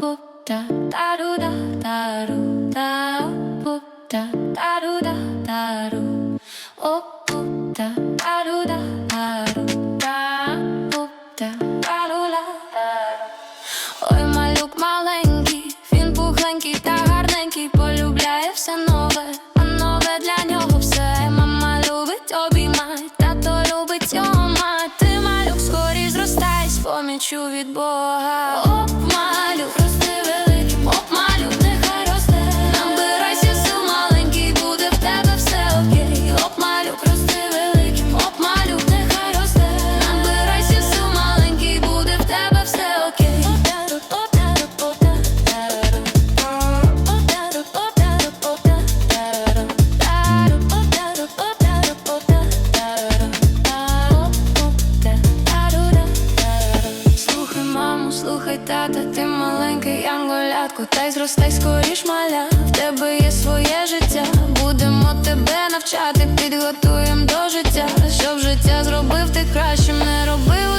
bu da da ru da da ru da bu da da ru da da ru o Ой, малюк маленький, він пухленький та гарненький, полюбляє все нове, а нове для нього все. Мама любить обіймать, тато любить його мать. Ти малюк скоріш зростай з від Бога. Оп, тата, ти маленький янголятко, та й зростай скоріш маля. В тебе є своє життя, будемо тебе навчати, підготуємо до життя, щоб життя зробив ти кращим, не робив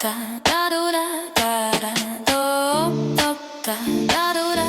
da da do da da da do da da do da